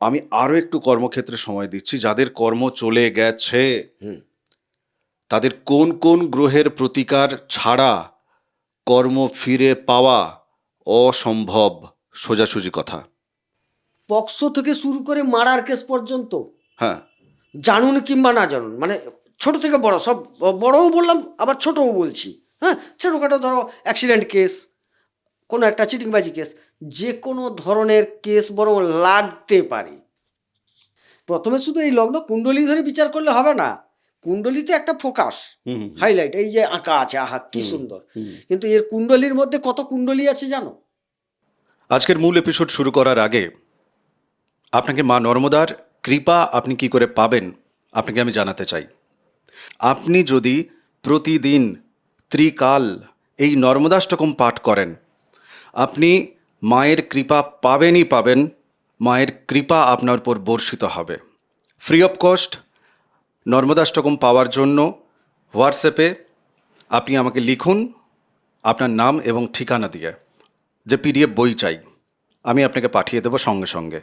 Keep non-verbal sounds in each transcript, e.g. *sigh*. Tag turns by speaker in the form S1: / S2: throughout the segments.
S1: আমি আরও একটু কর্মক্ষেত্রে সময় দিচ্ছি। যাদের কর্ম চলে গেছে
S2: হুম।
S1: তাদের কোন কোন গ্রহের প্রতিকার ছাড়া কর্ম ফিরে পাওয়া অসম্ভব? সোজাসুজি কথা।
S2: পক্সো থেকে শুরু করে মারার কেস পর্যন্ত।
S1: হ্যাঁ।
S2: জানুন কিংবা না জানুন মানে ছোট থেকে বড় সব বড়ও বললাম আবার ছোটও বলছি। হ্যাঁ ছোটোখাটো ধরো অ্যাক্সিডেন্ট কেস কোনো একটা চিটিংবাজি কেস যে কোনো ধরনের কেস বরং লাগতে পারে। প্রথমে শুধু এই লগ্ন কুণ্ডলী ধরে বিচার করলে হবে না কুণ্ডলী তো একটা ফোকাস হাইলাইট এই যে আঁকা আছে আহা কি সুন্দর। কিন্তু এর কুণ্ডলীর মধ্যে কত কুণ্ডলী আছে জানো?
S1: আজকের মূল এপিসোড শুরু করার আগে আপনাকে মা নর্মদার কৃপা আপনি কি করে পাবেন আপনাকে আমি জানাতে চাই। আপনি যদি প্রতিদিন ত্রিকাল এই নর্মদাষ্টকম পাঠ করেন আপনি মায়ের কৃপা পাবেনই পাবেন, মায়ের কৃপা আপনার উপর বর্ষিত হবে। ফ্রি অফ কস্ট নর্মদাষ্টকম পাওয়ার জন্য হোয়াটসঅ্যাপে আপনি আমাকে লিখুন আপনার নাম এবং ঠিকানা দিয়ে, যে পিডিএফ বই চাই, আমি আপনাকে পাঠিয়ে দেবো সঙ্গে সঙ্গে।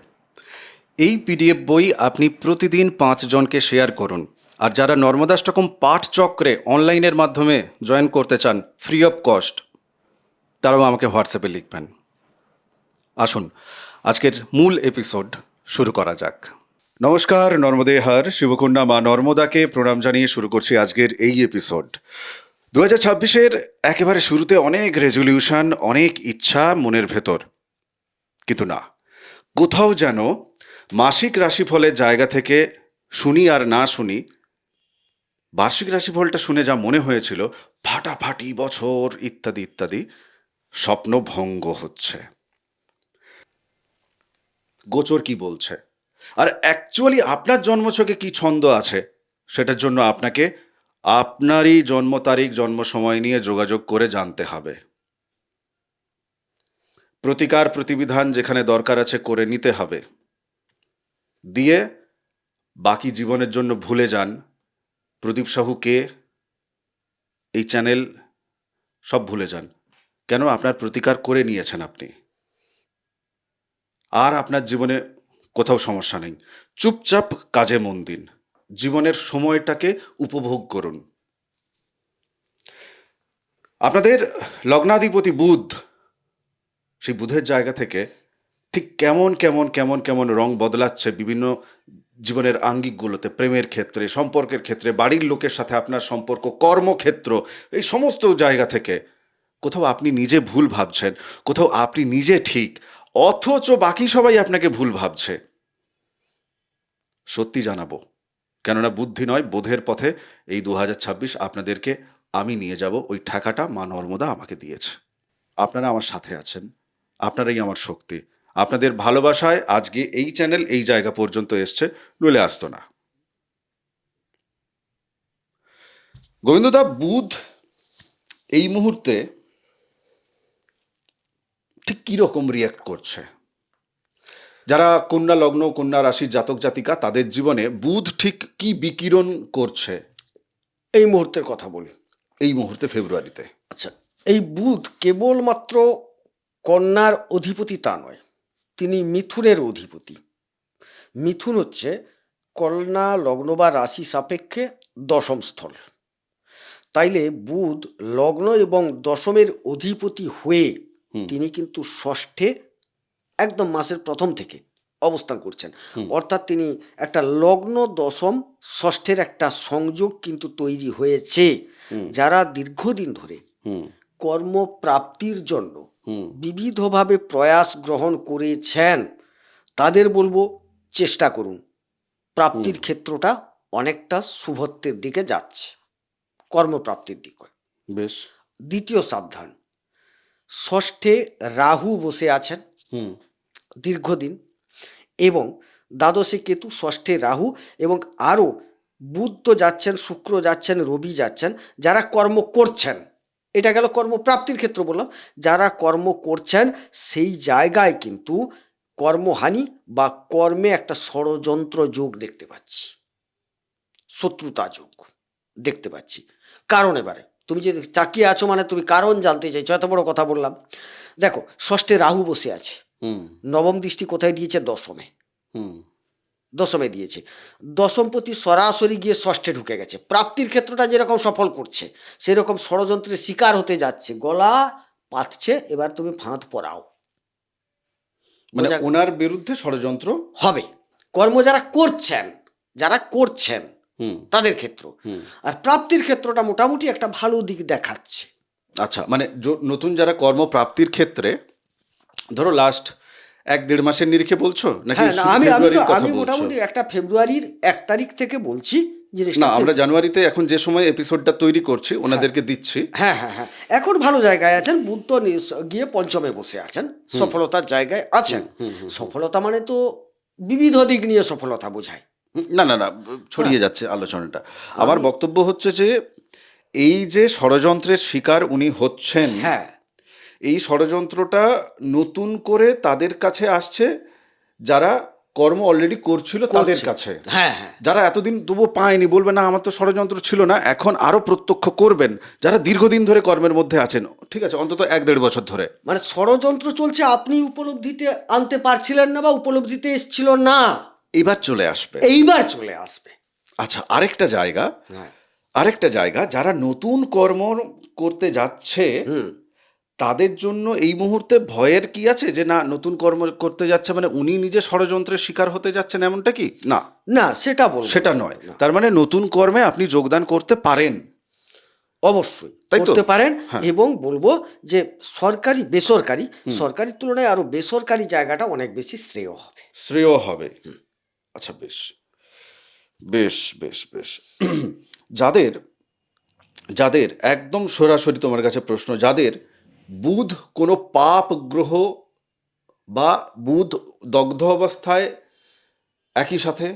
S1: এই পিডিএফ বই আপনি প্রতিদিন পাঁচজনকে শেয়ার করুন। আর যারা নর্মদাষ্টকম পাঠ চক্রে অনলাইনের মাধ্যমে জয়েন করতে চান ফ্রি অফ কস্ট তারাও আমাকে হোয়াটসঅ্যাপে লিখবেন। আসুন, আজকের মূল এপিসোড শুরু করা যাক। নমস্কার, নর্মদে হার শিবকুণ্ডা মা নর্মদাকে প্রণাম জানিয়ে শুরু করছি আজকের এই এপিসোড দু হাজার ছাব্বিশের একেবারে শুরুতে অনেক রেজলিউশন অনেক ইচ্ছা মনের ভেতর। কিন্তু না, কোথাও যেন মাসিক রাশিফলের জায়গা থেকে শুনি আর না শুনি, বার্ষিক রাশিফলটা শুনে যা মনে হয়েছিল, ফাটাফাটি বছর, ইত্যাদি ইত্যাদি, স্বপ্ন ভঙ্গ হচ্ছে। গোচর কি বলছে? আর অ্যাকচুয়ালি আপনার জন্মছকে কি ছন্দ আছে? সেটার জন্য আপনাকে আপনারই জন্ম তারিখ, জন্ম সময় নিয়ে যোগাযোগ করে জানতে হবে। প্রতিকার প্রতিবিধান যেখানে দরকার আছে করে নিতে হবে। দিয়ে বাকি জীবনের জন্য ভুলে যান। প্রদীপ সাহু কে? এই চ্যানেল সব ভুলে যান। কেন? আপনার প্রতিকার করে নিয়েছেন আপনি। আর আপনার জীবনে কোথাও সমস্যা নেই। চুপচাপ কাজে মন দিন। জীবনের সময়টাকে উপভোগ করুন। আপনাদের লগ্নাধিপতি বুধ, সেই বুধের জায়গা থেকে ঠিক কেমন কেমন কেমন কেমন রং বদলাচ্ছে বিভিন্ন জীবনের আঙ্গিকগুলোতে, প্রেমের ক্ষেত্রে, সম্পর্কের ক্ষেত্রে, বাড়ির লোকের সাথে আপনার সম্পর্ক, কর্মক্ষেত্র, এই সমস্ত জায়গা থেকে কোথাও আপনি নিজে ভুল ভাবছেন, কোথাও আপনি নিজে ঠিক অথচ বাকি সবাই আপনাকে ভুল ভাবছে। সত্যি জানাব, কেননা বুদ্ধি নয়, বোধের পথে এই দু হাজার ছাব্বিশ আপনাদেরকে আমি নিয়ে যাব, ওই ঠেকাটা মা নর্মদা আমাকে দিয়েছে। আপনারা আমার সাথে আছেন, আপনারাই আমার শক্তি। আপনাদের ভালোবাসায় আজকে এই চ্যানেল এই জায়গা পর্যন্ত এসছে, নইলে আসতো না। গোবিন্দদা, বুধ এই মুহূর্তে ঠিক কীরকম রিয়াক্ট করছে? যারা কন্যা লগ্ন কন্যা রাশির জাতক জাতিকা তাদের জীবনে বুধ ঠিক কি বিকিরণ করছে?
S2: এই মুহূর্তের কথা বলি।
S1: এই মুহূর্তে ফেব্রুয়ারিতে।
S2: আচ্ছা এই বুধ কেবলমাত্র কন্যার অধিপতি তা নয় তিনি মিথুনের অধিপতি। মিথুন হচ্ছে কন্যা লগ্ন বা রাশি সাপেক্ষে দশম স্থল। তাইলে বুধ লগ্ন এবং দশমের অধিপতি হয়ে। তিনি কিন্তু ষষ্ঠে একদম মাসের প্রথম থেকে অবস্থান করছেন। অর্থাৎ তিনি একটা লগ্ন দশম ষষ্ঠের একটা সংযোগ কিন্তু তৈরি হয়েছে। যারা দীর্ঘদিন ধরে কর্মপ্রাপ্তির জন্য বিবিধভাবে প্রয়াস গ্রহণ করেছেন তাদের বলব চেষ্টা করুন। প্রাপ্তির ক্ষেত্রটা অনেকটা শুভত্বের দিকে যাচ্ছে কর্মপ্রাপ্তির দিকে।
S1: বেশ।
S2: দ্বিতীয় সাবধান ষষ্ঠে রাহু বসে আছেন।
S1: হুম।
S2: দীর্ঘদিন। এবং দ্বাদশে কেতু ষষ্ঠে রাহু এবং আরও বুধ তো যাচ্ছেন শুক্র যাচ্ছেন রবি যাচ্ছেন যারা কর্ম করছেন। এটা গেল কর্মপ্রাপ্তির ক্ষেত্র বললাম। যারা কর্ম করছেন সেই জায়গায় কিন্তু কর্মহানি বা কর্মে একটা ষড়যন্ত্র যোগ দেখতে পাচ্ছি। শত্রুতা যোগ দেখতে পাচ্ছি। কারণ এবারে তুমি যে তাকিয়ে আছো মানে তুমি কারণ জানতে চাইছো এত বড় কথা বললাম। দেখো ষষ্ঠে রাহু বসে আছে।
S1: হুম।
S2: নবম দৃষ্টি কোথায় দিয়েছে? দশমে।
S1: হুম।
S2: দশমে দিয়েছে। দশমপতি সরাসরি গিয়ে ষষ্ঠে ঢুকে গেছে। প্রাপ্তির ক্ষেত্রটা যেরকম সফল করছে সেরকম ষড়যন্ত্রের শিকার হতে যাচ্ছে। গলা পাতছে এবার তুমি ফাঁদ পড়াও
S1: মানে ওনার বিরুদ্ধে ষড়যন্ত্র?
S2: হবে। কর্ম যারা করছেন যারা করছেন তাদের ক্ষেত্র। আর প্রাপ্তির ক্ষেত্রটা মোটামুটি একটা ভালো দিক দেখাচ্ছে।
S1: আচ্ছা মানে নতুন যারা কর্মপ্রাপ্তির ক্ষেত্রে ধরো লাস্ট এক দেড় মাসের নিরিখে বলছো? নাকি
S2: হ্যাঁ আমি আমি? মোটামুটি একটা ফেব্রুয়ারির এক তারিখ থেকে বলছি
S1: না আমরা জানুয়ারিতে এখন যে সময় এপিসোডটা তৈরি করছি ওনাদেরকে দিচ্ছি।
S2: হ্যাঁ হ্যাঁ হ্যাঁ। এখন ভালো জায়গায় আছেন বুদ্ধ নি- গিয়ে পঞ্চমে বসে আছেন সফলতার জায়গায় আছেন। সফলতা মানে তো বিবিধ দিক নিয়ে সফলতা বোঝায়।
S1: না না না ছড়িয়ে যাচ্ছে আলোচনাটা। আমার বক্তব্য হচ্ছে যে এই যে ষড়যন্ত্রের শিকার উনি হচ্ছেন
S2: হ্যাঁ।
S1: এই ষড়যন্ত্রটা নতুন করে তাদের কাছে আসছে যারা কর্ম অলরেডি করছিল তাদের কাছে।
S2: হ্যাঁ হ্যাঁ।
S1: যারা এতদিন তবুও পায়নি বলবে না আমার তো ষড়যন্ত্র ছিল না এখন আরও প্রত্যক্ষ করবেন যারা দীর্ঘদিন ধরে কর্মের মধ্যে আছেন ঠিক আছে অন্তত এক দেড় বছর ধরে।
S2: মানে ষড়যন্ত্র চলছে আপনি উপলব্ধিতে আনতে পারছিলেন না বা উপলব্ধিতে এসছিল না।
S1: এবার চলে আসবে।
S2: এইবার চলে আসবে।
S1: আচ্ছা আরেকটা জায়গা।
S2: হ্যাঁ।
S1: আরেকটা জায়গা যারা নতুন কর্ম করতে যাচ্ছে তাদের জন্য এই মুহূর্তে ভয়ের কি আছে? যে না নতুন কর্ম করতে যাচ্ছে মানে উনি নিজে ষড়যন্ত্রের শিকার হতে যাচ্ছেন এমনটা কি? না।
S2: না সেটা বলব
S1: সেটা নয়। তার মানে নতুন কর্মে আপনি যোগদান করতে পারেন।
S2: অবশ্যই।
S1: তাই তো?
S2: করতে পারেন
S1: হ্যাঁ।
S2: এবং বলব যে সরকারি বেসরকারি সরকারি তুলনায় আরও বেসরকারি জায়গাটা অনেক বেশি শ্রেয় হবে।
S1: শ্রেয় হবে। আচ্ছা বেশ। বেশ বেশ বেশ। যাদের যাদের একদম সরাসরি তোমার কাছে প্রশ্ন, যাদের বুধ কোনো পাপ গ্রহ বা বুধ দগ্ধ অবস্থায় একই সাথে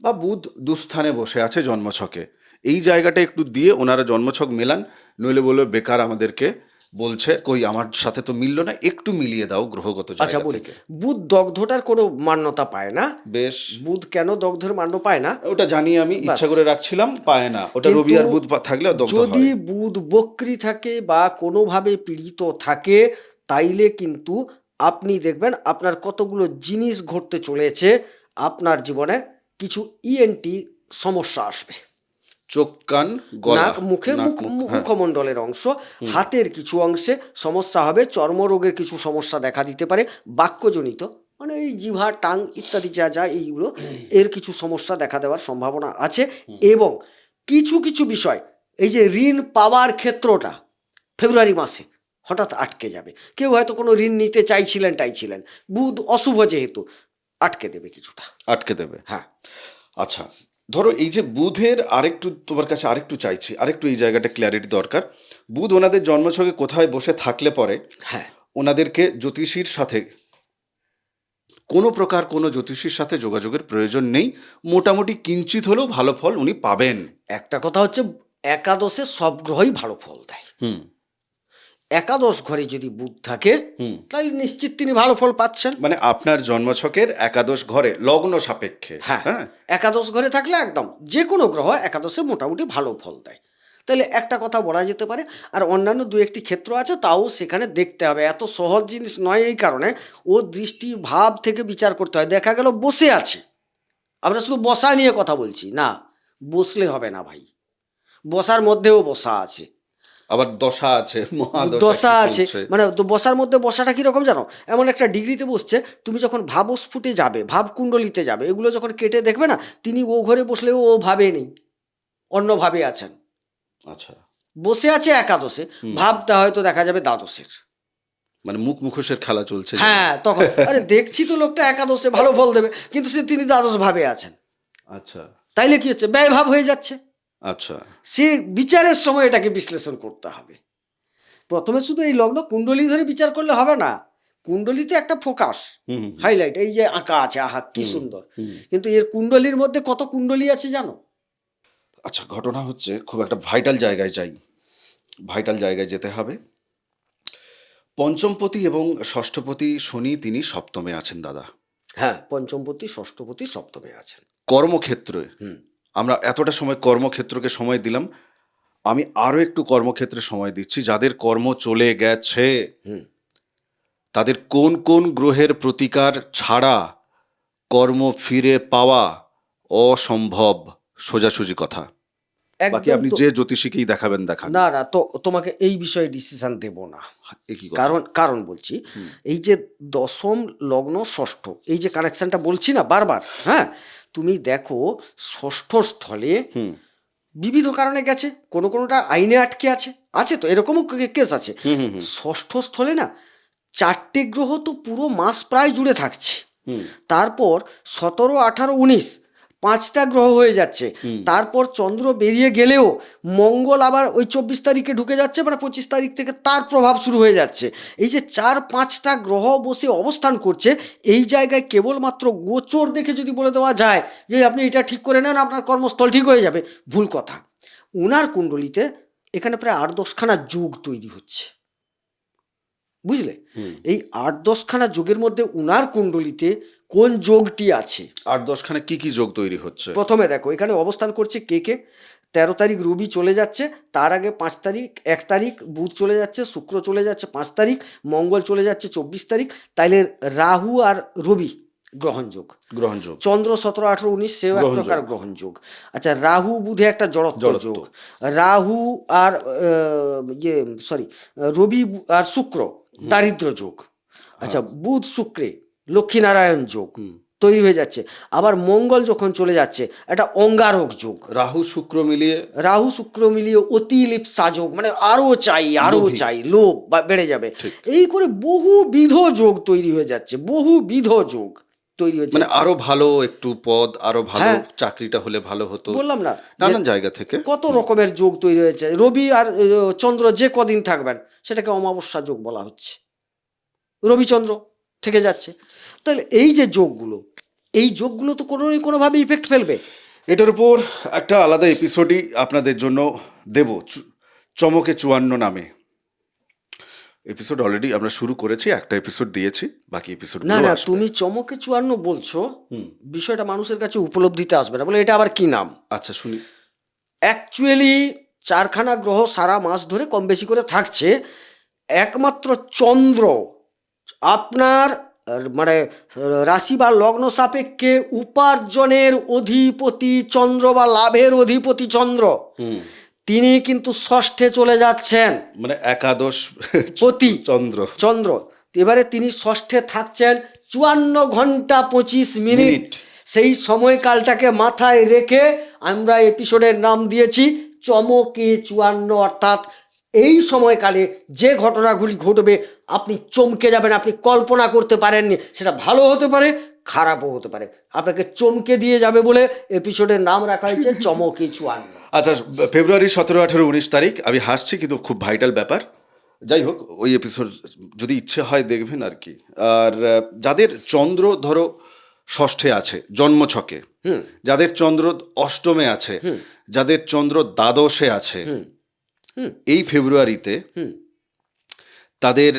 S1: বা বুধ দুস্থানে বসে আছে জন্মছকে, এই জায়গাটা একটু দিয়ে ওনারা জন্মছক মেলান, নইলে বলবে বেকার আমাদেরকে বলছে কই আমার সাথে তো মিললো না একটু মিলিয়ে দাও গ্রহগত
S2: আচ্ছা বলি বুধ দগ্ধটার কোনো মান্যতা পায় না।
S1: বেশ।
S2: বুধ কেন দগ্ধের মান্য পায় না?
S1: ওটা জানি আমি ইচ্ছা করে রাখছিলাম পায় না। ওটা রবি আর বুধ থাকলে
S2: যদি বুধ বক্রি থাকে বা কোনোভাবে পীড়িত থাকে তাইলে কিন্তু আপনি দেখবেন আপনার কতগুলো জিনিস ঘটতে চলেছে আপনার জীবনে কিছু ইএনটি সমস্যা আসবে।
S1: চোখ কান গলা।
S2: মুখের মুখ
S1: মুখ, হ্যাঁ।
S2: মুখমণ্ডলের অংশ। হাতের কিছু অংশে সমস্যা হবে চর্মরোগের কিছু সমস্যা দেখা দিতে পারে বাক্যজনিত মানে এই জিভা টাং ইত্যাদি যা যা এইগুলো এর কিছু সমস্যা দেখা দেওয়ার সম্ভাবনা আছে। এবং কিছু কিছু বিষয় এই যে ঋণ পাওয়ার ক্ষেত্রটা ফেব্রুয়ারি মাসে হঠাৎ আটকে যাবে। কেউ হয়তো কোনো ঋণ নিতে চাইছিলেন টাইছিলেন বুধ অশুভ যেহেতু আটকে দেবে কিছুটা।
S1: আটকে দেবে।
S2: হ্যাঁ।
S1: আচ্ছা ধরো এই যে বুধের আরেকটু তোমার কাছে আরেকটু চাইছি আরেকটু এই জায়গাটা ক্ল্যারিটি দরকার। বুধ ওনাদের জন্মছকে কোথায় বসে থাকলে পরে
S2: হ্যাঁ।
S1: ওনাদেরকে জ্যোতিষীর সাথে কোনো প্রকার কোনো জ্যোতিষীর সাথে যোগাযোগের প্রয়োজন নেই। মোটামুটি কিঞ্চিত হলেও ভালো ফল উনি পাবেন।
S2: একটা কথা হচ্ছে একাদশে সব গ্রহই ভালো ফল দেয়।
S1: হুম।
S2: একাদশ ঘরে যদি বুধ থাকে তাহলে নিশ্চিত তিনি ভালো ফল পাচ্ছেন।
S1: মানে আপনার জন্মছকের একাদশ ঘরে লগ্ন সাপেক্ষে
S2: হ্যাঁ।
S1: হ্যাঁ?
S2: একাদশ ঘরে থাকলে একদম যে কোনো গ্রহ একাদশে মোটামুটি ভালো ফল দেয়। তাহলে একটা কথা বলা যেতে পারে আর অন্যান্য দু একটি ক্ষেত্র আছে তাও সেখানে দেখতে হবে। এত সহজ জিনিস নয় এই কারণে। ও দৃষ্টি ভাব থেকে বিচার করতে হয়। দেখা গেল বসে আছে। আমরা শুধু বসা নিয়ে কথা বলছি না বসলে হবে না ভাই। বসার মধ্যেও বসা আছে।
S1: আবার দশা আছে
S2: দশা আছে। মানে তো বসার মধ্যে বসাটা কীরকম জানো? এমন একটা ডিগ্রিতে বসছে তুমি যখন ভাবস্ফুটে যাবে ভাব কুণ্ডলিতে যাবে এগুলো যখন কেটে দেখবে না তিনি ও ঘরে বসলেও ও ভাবে নেই অন্য ভাবে আছেন।
S1: আচ্ছা।
S2: বসে আছে একাদশে ভাবটা হয়তো দেখা যাবে দ্বাদশের।
S1: মানে মুখ মুখোশের খেলা চলছে
S2: হ্যাঁ তখন। আরে দেখছি তো লোকটা একাদশে ভালো ফল দেবে কিন্তু সে তিনি দ্বাদশ ভাবে আছেন।
S1: আচ্ছা।
S2: তাইলে কি হচ্ছে? ব্যয় ভাব হয়ে যাচ্ছে।
S1: আচ্ছা।
S2: সে বিচারের সময় এটাকে বিশ্লেষণ করতে হবে। প্রথমে শুধু এই লগ্ন কুণ্ডলী ধরে বিচার করলে হবে না কুণ্ডলিতে একটা ফোকাস হাইলাইট এই যে আঁকা আছে আহা কি সুন্দর। কিন্তু এর কুণ্ডলীর মধ্যে কত কুণ্ডলী আছে জানো?
S1: আচ্ছা ঘটনা হচ্ছে খুব একটা ভাইটাল জায়গায় যাই ভাইটাল জায়গায় যেতে হবে। পঞ্চমপতি এবং ষষ্ঠপতি শনি তিনি সপ্তমে আছেন দাদা।
S2: হ্যাঁ পঞ্চমপতি ষষ্ঠপতি সপ্তমে আছেন।
S1: কর্মক্ষেত্রে আমরা এতটা সময় কর্মক্ষেত্রকে সময় দিলাম আমি আরও একটু কর্মক্ষেত্রে সময় দিচ্ছি। যাদের কর্ম চলে গেছে তাদের কোন কোন গ্রহের প্রতিকার ছাড়া কর্ম ফিরে পাওয়া অসম্ভব? সোজাসুজি কথা। বাকি আপনি যে জ্যোতিষীকেই দেখাবেন দেখান।
S2: না না তো তোমাকে এই বিষয়ে ডিসিশন দেব না। কারণ কারণ বলছি এই যে দশম লগ্ন ষষ্ঠ এই যে কানেকশনটা বলছি না বারবার হ্যাঁ? তুমি দেখো ষষ্ঠ স্থলে
S1: হুম।
S2: বিবিধ কারণে গেছে কোনো কোনোটা আইনে আটকে আছে আছে তো এরকমও কেস আছে।
S1: হুম হুম হুম,
S2: ষষ্ঠ স্থলে না চারটে গ্রহ তো পুরো মাস প্রায় জুড়ে থাকছে। তারপর সতেরো আঠারো উনিশ পাঁচটা গ্রহ হয়ে যাচ্ছে। তারপর চন্দ্র বেরিয়ে গেলেও মঙ্গল আবার ওই চব্বিশ তারিখে ঢুকে যাচ্ছে মানে পঁচিশ তারিখ থেকে তার প্রভাব শুরু হয়ে যাচ্ছে। এই যে চার পাঁচটা গ্রহ বসে অবস্থান করছে এই জায়গায় কেবলমাত্র গোচর দেখে যদি বলে দেওয়া যায় যে আপনি এটা ঠিক করে নেন আপনার কর্মস্থল ঠিক হয়ে যাবে। ভুল কথা। উনার কুণ্ডলিতে এখানে প্রায় আট দশখানা যুগ তৈরি হচ্ছে। বুঝলে? এই আট দশখানা যোগের মধ্যে উনার কুণ্ডলিতে কোন যোগটি আছে?
S1: আট দশখানে কি কি যোগ তৈরি হচ্ছে?
S2: প্রথমে দেখো এখানে অবস্থান করছে কে কে? তেরো তারিখ রবি চলে যাচ্ছে তার আগে পাঁচ তারিখ এক তারিখ বুধ চলে যাচ্ছে শুক্র চলে যাচ্ছে পাঁচ তারিখ মঙ্গল চলে যাচ্ছে চব্বিশ তারিখ তাইলে রাহু আর রবি গ্রহণযোগ
S1: গ্রহণযোগ
S2: চন্দ্র সতেরো আঠারো উনিশ সেও এক। প্রকার গ্রহণযোগ আচ্ছা রাহু বুধে একটা জড়ত্ব
S1: জড়ত্ব।
S2: যোগ। রাহু আর ইয়ে সরি রবি আর শুক্র দারিদ্র যোগ। আচ্ছা বুধ শুক্রে লক্ষ্মীনারায়ণ যোগ তৈরি হয়ে যাচ্ছে। আবার মঙ্গল যখন চলে যাচ্ছে এটা অঙ্গারক যোগ।
S1: রাহু শুক্র মিলিয়ে
S2: রাহু শুক্র মিলিয়ে অতিলিপ্সা যোগ মানে আরও চাই
S1: আরও
S2: চাই লোভ বা বেড়ে যাবে। এই করে বহুবিধ যোগ তৈরি হয়ে যাচ্ছে বহুবিধ যোগ। তৈরি হয়ে
S1: মানে আরও ভালো একটু পদ আরও ভালো
S2: হ্যাঁ।
S1: চাকরিটা হলে ভালো হতো।
S2: বললাম না
S1: নানান জায়গা থেকে।
S2: কত রকমের যোগ তৈরি হয়েছে। রবি আর চন্দ্র যে কদিন থাকবেন সেটাকে অমাবস্যা যোগ বলা হচ্ছে। রবিচন্দ্র থেকে যাচ্ছে। তাহলে এই যে যোগগুলো এই যোগগুলো তো কোনো কোনোভাবে ইফেক্ট ফেলবে।
S1: এটার উপর একটা আলাদা এপিসোডই আপনাদের জন্য দেব। চমকে চুয়ান্ন নামে। এপিসোড অলরেডি আমরা শুরু করেছি একটা এপিসোড দিয়েছি বাকি এপিসোড
S2: না না তুমি চমকে চুয়ান্ন বলছো বিষয়টা মানুষের কাছে উপলব্ধিতে আসবে না বলে এটা আবার কি নাম?
S1: আচ্ছা শুনি।
S2: অ্যাকচুয়ালি চারখানা গ্রহ সারা মাস ধরে কম বেশি করে থাকছে একমাত্র চন্দ্র আপনার মানে রাশি বা লগ্ন সাপেক্ষে উপার্জনের অধিপতি চন্দ্র বা লাভের অধিপতি চন্দ্র। তিনি কিন্তু ষষ্ঠে চলে যাচ্ছেন।
S1: মানে একাদশ
S2: পতি
S1: চন্দ্র।
S2: চন্দ্র। এবারে তিনি ষষ্ঠে থাকছেন চুয়ান্ন ঘণ্টা পঁচিশ মিনিট।
S1: মিনিট।
S2: সেই সময়কালটাকে মাথায় রেখে আমরা এপিসোডের নাম দিয়েছি চমকে চুয়ান্ন অর্থাৎ এই সময়কালে যে ঘটনাগুলি ঘটবে আপনি চমকে যাবেন আপনি কল্পনা করতে পারেননি সেটা ভালো হতে পারে খারাপও হতে পারে। আপনাকে চমকে দিয়ে যাবে বলে এপিসোডের নাম রাখা হয়েছে *laughs* চমকে চুয়ান
S1: আচ্ছা ফেব্রুয়ারি সতেরো আঠেরো উনিশ তারিখ আমি হাসছি কিন্তু খুব ভাইটাল ব্যাপার। যাই হোক ওই এপিসোড যদি ইচ্ছে হয় দেখবেন আর কি। আর যাদের চন্দ্র ধরো ষষ্ঠে আছে জন্মছকে যাদের চন্দ্র অষ্টমে আছে যাদের চন্দ্র দ্বাদশে আছে এই ফেব্রুয়ারিতে তাদের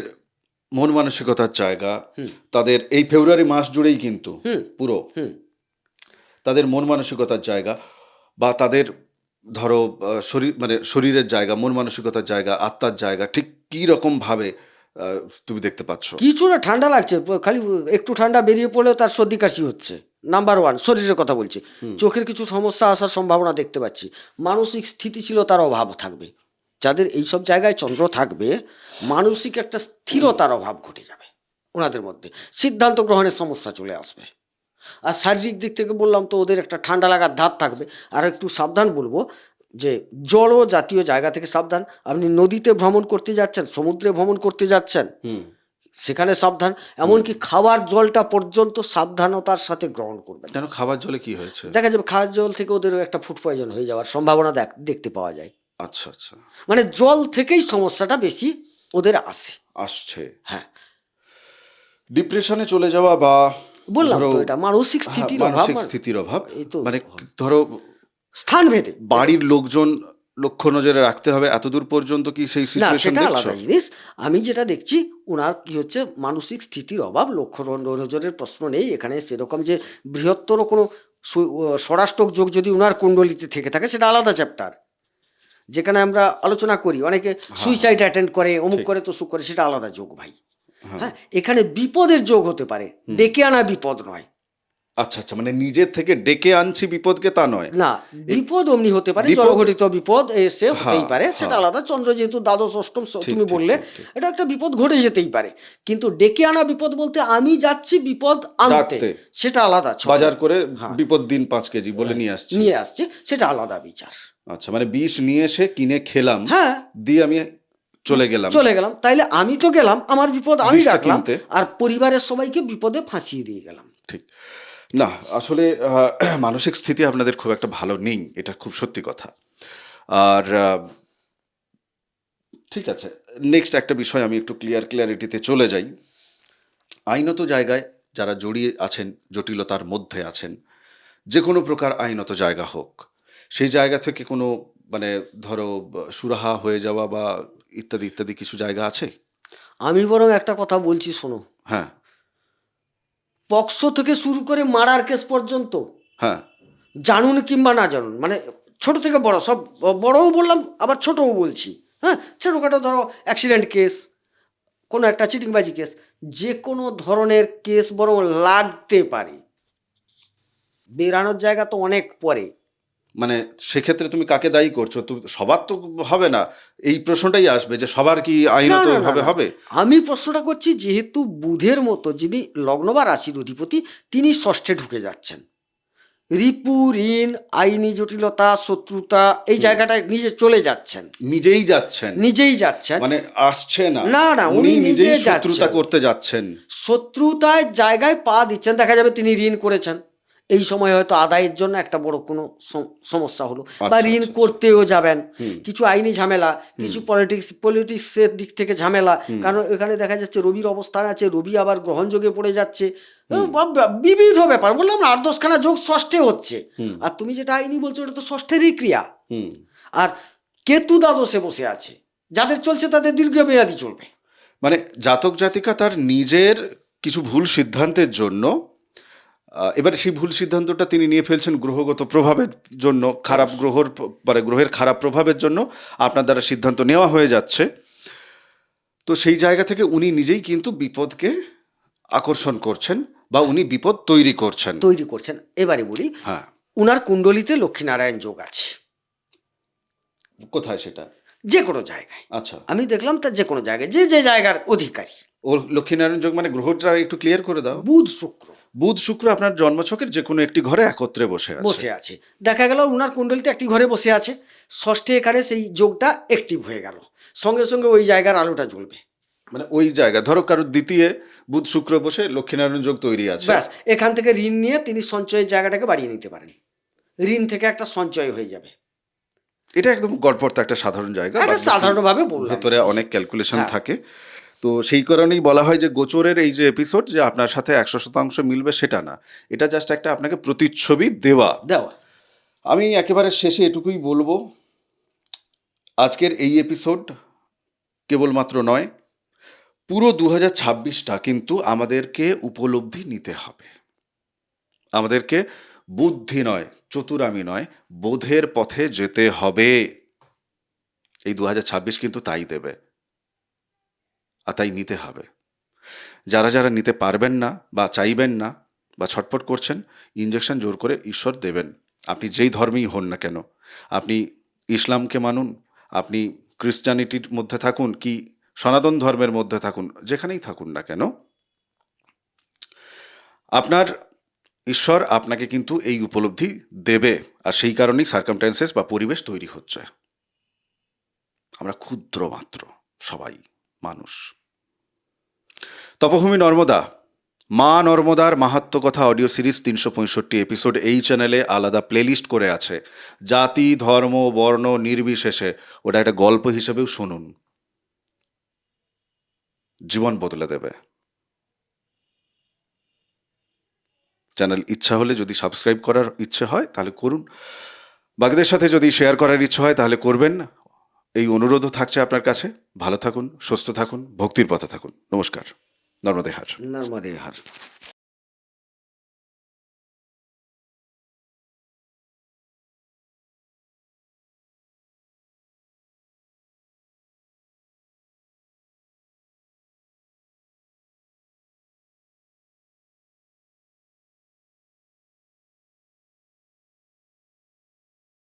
S1: মন মানসিকতার জায়গা। তাদের এই ফেব্রুয়ারি মাস জুড়েই কিন্তু। পুরো তাদের মন মানসিকতার জায়গা বা তাদের ধরো শরীর মানে শরীরের জায়গা মন মানসিকতার জায়গা আত্মার জায়গা ঠিক কী রকমভাবে তুমি দেখতে পাচ্ছ?
S2: কিছু না ঠান্ডা লাগছে খালি একটু ঠান্ডা বেরিয়ে পড়লেও তার সর্দি কাশি হচ্ছে। নাম্বার ওয়ান শরীরের কথা বলছি। চোখের কিছু সমস্যা আসার সম্ভাবনা দেখতে পাচ্ছি। মানসিক স্থিতিশীলতার অভাব থাকবে। যাদের এইসব জায়গায় চন্দ্র থাকবে মানসিক একটা স্থিরতার অভাব ঘটে যাবে ওনাদের মধ্যে। সিদ্ধান্ত গ্রহণের সমস্যা চলে আসবে। আর শারীরিক দিক থেকে বললাম তো ওদের একটা ঠান্ডা লাগার ধাপ থাকবে। আর একটু সাবধান বলব যে জল জাতীয় জায়গা থেকে সাবধান। আপনি নদীতে ভ্রমণ করতে যাচ্ছেন সমুদ্রে ভ্রমণ করতে যাচ্ছেন
S1: হুম।
S2: সেখানে সাবধান। এমনকি খাবার জলটা পর্যন্ত সাবধানতার সাথে গ্রহণ করবেন।
S1: কেন? খাবার জলে কি হয়েছে?
S2: দেখা যাবে খাবার জল থেকে ওদের একটা ফুড পয়জন হয়ে যাওয়ার সম্ভাবনা দেখ- দেখতে পাওয়া যায়।
S1: আচ্ছা আচ্ছা।
S2: মানে জল থেকেই সমস্যাটা বেশি ওদের আসে।
S1: আসছে।
S2: হ্যাঁ।
S1: ডিপ্রেশনে চলে যাওয়া বা
S2: বললাম তো এটা মানসিক
S1: হ্যাঁ,
S2: স্থিতির অভাব
S1: মানসিক
S2: মানে
S1: স্থিতির অভাব। মানে ধরো
S2: স্থান ভেদে।
S1: বাড়ির লোকজন লক্ষ্য নজরে রাখতে হবে এতদূর পর্যন্ত কি সেই সিচুয়েশন দেখছ?
S2: আলাদা জিনিস। আমি যেটা দেখছি ওনার কি হচ্ছে মানসিক স্থিতির অভাব লক্ষ্য নজরের প্রশ্ন নেই। এখানে সেরকম যে বৃহত্তর কোনো সু- ও স্বরাষ্টক যোগ যদি ওনার কুণ্ডলিতে থেকে থাকে সেটা আলাদা চ্যাপ্টার যেখানে আমরা আলোচনা করি অনেকে সুইসাইড অ্যাটেন্ড করে অমুক করে তো সুখ করে সেটা আলাদা যোগ ভাই। হ্যাঁ। এখানে বিপদের যোগ হতে পারে। ডেকে আনা বিপদ নয়।
S1: আচ্ছা আচ্ছা মানে নিজের থেকে ডেকে আনছি বিপদকে তা নয়।
S2: না বিপদ অমনি হতে পারে
S1: বিপদ-
S2: জলঘটিত বিপদ এসে হতেই
S1: হ্যাঁ,
S2: পারে সেটা
S1: হ্যাঁ।
S2: আলাদা চন্দ্র যেহেতু দ্বাদশ অষ্টম তুমি বললে। এটা একটা বিপদ ঘটে যেতেই পারে। কিন্তু ডেকে আনা বিপদ বলতে আমি যাচ্ছি বিপদ আনতে। সেটা আলাদা
S1: বাজার করে
S2: হ্যাঁ।
S1: বিপদ দিন পাঁচ কেজি বলে নিয়ে আসছি।
S2: নিয়ে আসছে সেটা আলাদা বিচার।
S1: আচ্ছা মানে বিষ নিয়ে এসে কিনে খেলাম
S2: হ্যাঁ।
S1: দিয়ে আমি চলে গেলাম।
S2: চলে গেলাম তাইলে আমি তো গেলাম আমার বিপদ আমি ডাকলাম আর পরিবারের সবাইকে বিপদে ফাঁসিয়ে দিয়ে গেলাম।
S1: ঠিক। না আসলে *clears throat* মানসিক স্থিতি আপনাদের খুব একটা ভালো নেই এটা খুব সত্যি কথা। আর ঠিক আছে নেক্সট একটা বিষয় আমি একটু ক্লিয়ার ক্লিয়ারিটিতে চলে যাই। আইনত জায়গায় যারা জড়িয়ে আছেন জটিলতার মধ্যে আছেন যে কোনো প্রকার আইনত জায়গা হোক সেই জায়গা থেকে কোনো মানে ধরো সুরাহা হয়ে যাওয়া বা ইত্যাদি ইত্যাদি কিছু জায়গা আছে?
S2: আমি বরং একটা কথা বলছি শোনো।
S1: হ্যাঁ।
S2: পক্সো থেকে শুরু করে মারার কেস পর্যন্ত।
S1: হ্যাঁ।
S2: জানুন কিংবা না জানুন মানে ছোট থেকে বড় সব বড়ও বললাম আবার ছোটও বলছি। হ্যাঁ ছোটোখাটো ধরো অ্যাক্সিডেন্ট কেস কোনো একটা চিটিংবাজি কেস যে কোনো ধরনের কেস বরং লাগতে পারে। বেরানোর জায়গা তো অনেক পরে।
S1: মানে সেক্ষেত্রে তুমি কাকে দায়ী করছ? তুমি সবার তো হবে না। এই প্রশ্নটাই আসবে যে সবার কি আইনত ভাবে হবে?
S2: আমি প্রশ্নটা করছি যেহেতু বুধের মতো যিনি লগ্ন বা রাশির অধিপতি তিনি ষষ্ঠে ঢুকে যাচ্ছেন। রিপু ঋণ আইনি জটিলতা শত্রুতা এই জায়গাটায় নিজে চলে যাচ্ছেন।
S1: নিজেই যাচ্ছেন?
S2: নিজেই যাচ্ছেন।
S1: মানে আসছে না।
S2: না, না,
S1: উনি নিজেই
S2: নিজে
S1: শত্রুতা করতে যাচ্ছেন।
S2: শত্রুতায় জায়গায় পা দিচ্ছেন দেখা যাবে তিনি ঋণ করেছেন। এই সময় হয়তো আদায়ের জন্য একটা বড় কোনো সমস্যা হলো বা
S1: আচ্ছা,
S2: ঋণ
S1: আচ্ছা,
S2: করতেও যাবেন। কিছু আইনি ঝামেলা কিছু পলিটিক্স পলিটিক্সের দিক থেকে ঝামেলা। কারণ এখানে দেখা যাচ্ছে রবির অবস্থান আছে রবি আবার গ্রহণযোগে পড়ে যাচ্ছে। বিবিধ ব্যাপার। বললাম না আট দশখানা যোগ ষষ্ঠে হচ্ছে। আর তুমি যেটা আইনি বলছো ওটা তো ষষ্ঠেরই ক্রিয়া। আর কেতু দ্বাদশে বসে আছে। যাদের চলছে তাদের দীর্ঘমেয়াদী চলবে।
S1: মানে জাতক জাতিকা তার নিজের কিছু ভুল সিদ্ধান্তের জন্য এবার সেই ভুল সিদ্ধান্তটা তিনি নিয়ে ফেলছেন গ্রহগত প্রভাবের জন্য খারাপ গ্রহর মানে গ্রহের খারাপ প্রভাবের জন্য আপনার দ্বারা সিদ্ধান্ত নেওয়া হয়ে যাচ্ছে। তো সেই জায়গা থেকে উনি নিজেই কিন্তু বিপদকে আকর্ষণ করছেন বা উনি বিপদ তৈরি করছেন।
S2: তৈরি করছেন। এবারে বলি
S1: হ্যাঁ।
S2: উনার কুণ্ডলিতে লক্ষ্মীনারায়ণ যোগ আছে।
S1: কোথায় সেটা?
S2: যে কোনো জায়গায়।
S1: আচ্ছা।
S2: আমি দেখলাম তার যে কোনো জায়গায় যে যে জায়গার অধিকারী।
S1: ও লক্ষ্মীনারায়ণ যোগ মানে গ্রহটা একটু ক্লিয়ার করে দাও।
S2: বুধ শুক্র।
S1: বুধ শুক্র আপনার জন্মছকের যে কোনো একটি ঘরে একত্রে বসে আছে।
S2: বসে আছে। দেখা গেল উনার কুণ্ডলিতে একটি ঘরে বসে আছে। ষষ্ঠে এখানে সেই যোগটা অ্যাক্টিভ হয়ে গেল। সঙ্গে সঙ্গে ওই জায়গার আলোটা জ্বলবে।
S1: মানে ওই জায়গা ধরো কারোর দ্বিতীয় বুধ শুক্র বসে লক্ষ্মীনারায়ণ যোগ তৈরি আছে।
S2: ব্যাস এখান থেকে ঋণ নিয়ে তিনি সঞ্চয়ের জায়গাটাকে বাড়িয়ে নিতে পারেন। ঋণ থেকে একটা সঞ্চয় হয়ে যাবে।
S1: এটা একদম গড়পড়তা একটা সাধারণ জায়গা
S2: সাধারণভাবে
S1: ভেতরে অনেক ক্যালকুলেশন। থাকে। তো সেই কারণেই বলা হয় যে গোচরের এই যে এপিসোড যে আপনার সাথে একশো শতাংশ মিলবে সেটা না। এটা জাস্ট একটা আপনাকে প্রতিচ্ছবি দেওয়া।
S2: দেওয়া।
S1: আমি একেবারে শেষে এটুকুই বলব আজকের এই এপিসোড কেবলমাত্র নয় পুরো দু হাজার ছাব্বিশটা কিন্তু আমাদেরকে উপলব্ধি নিতে হবে। আমাদেরকে বুদ্ধি নয়, চতুরামি নয়, বোধের পথে যেতে হবে। এই দু হাজার ছাব্বিশ কিন্তু তাই দেবে। আর তাই নিতে হবে। যারা যারা নিতে পারবেন না বা চাইবেন না বা ছটফট করছেন ইঞ্জেকশন জোর করে ঈশ্বর দেবেন। আপনি যেই ধর্মেই হন না কেন, আপনি ইসলামকে মানুন, আপনি ক্রিশ্চানিটির মধ্যে থাকুন কি সনাতন ধর্মের মধ্যে থাকুন, যেখানেই থাকুন না কেন, আপনার ঈশ্বর আপনাকে কিন্তু এই উপলব্ধি দেবে, আর সেই কারণেই সার্কামটেন্সেস বা পরিবেশ তৈরি হচ্ছে। আমরা ক্ষুদ্র মাত্র, সবাই মানুষ। তপভূমি নর্মদা। মা নর্মদার মাহাত্ম কথা অডিও সিরিজ তিনশো পঁয়ষট্টি এপিসোড এই চ্যানেলে আলাদা প্লেলিস্ট করে আছে। জাতি, ধর্ম, বর্ণ নির্বিশেষে। ওটা একটা গল্প হিসেবেও শুনুন। জীবন বদলে দেবে। চ্যানেল ইচ্ছা হলে যদি সাবস্ক্রাইব করার ইচ্ছে হয়, তাহলে করুন। বাকিদের সাথে যদি শেয়ার করার ইচ্ছে হয়, তাহলে করবেন। এই অনুরোধও থাকছে আপনার কাছে। ভালো থাকুন, সুস্থ থাকুন, ভক্তির পথে থাকুন। নমস্কার। নর্মদেহার
S2: নর্মদে হার।